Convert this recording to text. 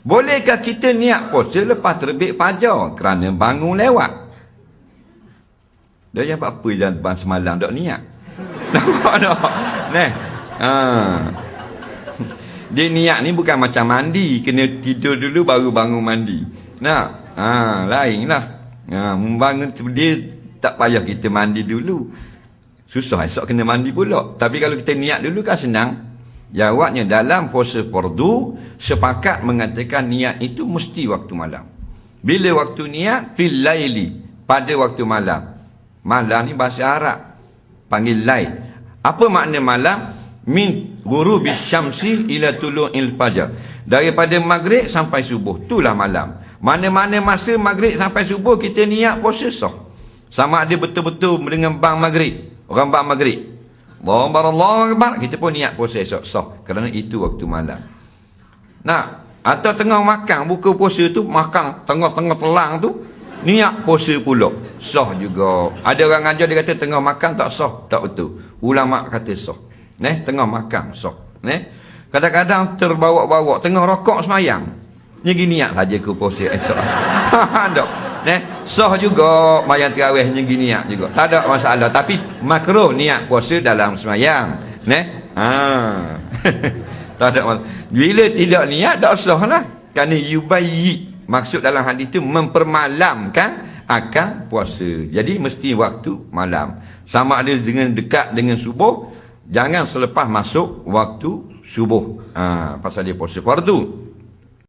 Bolehkah kita niat puasa lepas terbit fajar kerana bangun lewat? Dia yang apa jangan terbang semalam tak niat. Nampak tak? Neh. Ha. Dia niat ni bukan macam mandi, kena tidur dulu baru bangun mandi. Nak? Ha, lainlah. Ha, membangun dia tak payah kita mandi dulu. Susah esok kena mandi pula. Tapi kalau kita niat dulu kan senang. Jawabnya dalam puasa fardu sepakat mengatakan niat itu mesti waktu malam. Bila waktu niat fil laili pada waktu malam. Malam ni bahasa Arab panggil lail. Apa makna malam? Min ghurubi syamsi ila tulu'il fajar. Daripada maghrib sampai subuh. Itulah malam. Mana-mana masa maghrib sampai subuh kita niat puasa sah. Sama ada betul-betul dengan bang maghrib. Orang bang maghrib. Allahu Akbar, Allahu Akbar. Kita pun niat puasa esok sah. Kerana itu waktu malam. Nak, atau tengah makan, buka puasa tu, makan tengah-tengah telang tu, niat puasa pula. Sah juga. Ada orang ajar dia kata tengah makan tak sah. Tak betul. Ulama kata sah. Neh, tengah makan sah. Neh. Kadang-kadang terbawa-bawa, tengah rokok semayang. Ni gini niat saja ke puasa esok. Tak. Neh, sah juga mayang terawih ni gini niat juga. Tak ada masalah. Tapi makruh niat puasa dalam semayang. Neh. Ha. tak ada masalah. Bila tidak niat tak sah lah. Kerana yubayyi. Maksud dalam hadis itu mempermalamkan akan puasa. Jadi mesti waktu malam. Sama ada dengan dekat dengan subuh. Jangan selepas masuk waktu subuh. Ha, pasal dia puasa fardu.